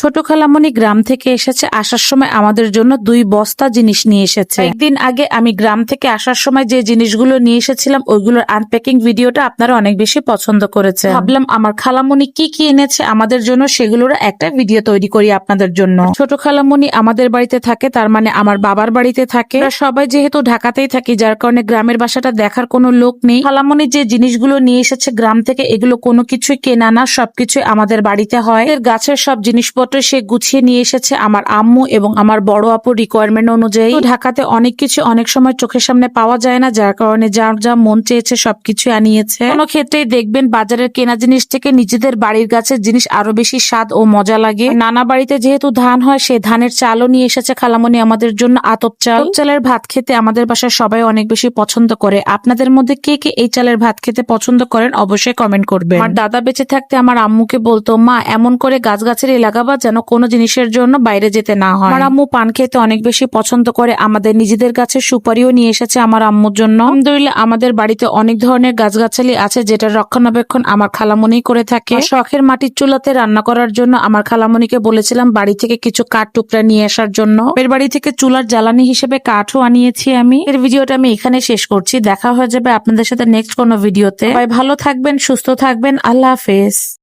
ছোট খালামণি গ্রাম থেকে এসেছে আসার সময় আমাদের জন্য দুই বস্তা জিনিস নিয়ে এসেছে। একদিন আগে আমি গ্রাম থেকে আসার সময় যে জিনিসগুলো নিয়ে এসেছিলাম ওইগুলোর আনপ্যাকিং ভিডিওটা আপনারা অনেক বেশি পছন্দ করেছে ভাবলাম আমার খালামণি কি কি এনেছে আমাদের জন্য সেগুলোর একটা ভিডিও তৈরি করি আপনাদের জন্য। ছোট খালামণি আমাদের বাড়িতে থাকে তার মানে আমার বাবার বাড়িতে থাকে। সবাই যেহেতু ঢাকাতেই থাকি যার কারণে গ্রামের বাসাটা দেখার কোনো লোক নেই। খালামণি যে জিনিসগুলো নিয়ে এসেছে গ্রাম থেকে এগুলো কোনো কিছুই কেনা না সবকিছুই আমাদের বাড়িতে হয়। এর গাছের সব জিনিসপত্র সে গুছিয়ে নিয়ে এসেছে আমার আম্মু এবং আমার বড় আপুর রিকোয়ারমেন্ট অনুযায়ী। ঢাকাতে অনেক কিছু অনেক সময় চোখের সামনে পাওয়া যায় না, যার কারণে যার যা মন চেয়েছে সবকিছু আনিয়েছে। কোনো ক্ষেত্রেই দেখবেন বাজারের কেনা জিনিস থেকে নিজেদের বাড়ির গাছের জিনিস আরও বেশি স্বাদ ও মজা লাগে। নানা বাড়িতে যেহেতু ধান হয়, সে ধানের চালও নিয়ে এসেছে খালামণি আমাদের জন্য আতপ চাল। চালের ভাত খেতে আমাদের বাসায় সবাই অনেক বেশি পছন্দ করে। আপনাদের মধ্যে কে কে এই চালের ভাত খেতে পছন্দ করেন অবশ্যই কমেন্ট করবেন। আমার দাদা বেঁচে থাকতে আমার আম্মুকে বলতো, মা, এমন করে গাছগাছের লাগাবা যেন কোনো জিনিসের জন্য বাইরে যেতে না হয়। আমার আম্মু পান খেতে অনেক বেশি পছন্দ করে। আমাদের নিজেদের কাছে সুপারিও নিয়ে এসেছে আমার আম্মুর জন্য। আলহামদুলিল্লাহ, আমাদের বাড়িতে অনেক ধরনের গাছগাছালি আছে যেটার রক্ষণাবেক্ষণ আমার খালামণি করে থাকে। শখের মাটির চুলাতে রান্না করার জন্য আমার খালামণিকে বলেছিলাম বাড়ি থেকে কিছু কাঠ টুকরা নিয়ে আসার জন্য। এর বাড়ি থেকে চুলার জ্বালানি হিসেবে কাঠও আনিয়েছি আমি। এর ভিডিওটা আমি এখানে শেষ করছি। দেখা হয়ে যাবে আপনাদের সাথে নেক্সট কোনো ভিডিওতে। ভালো থাকবেন, সুস্থ থাকবেন। আল্লাহ হাফেজ।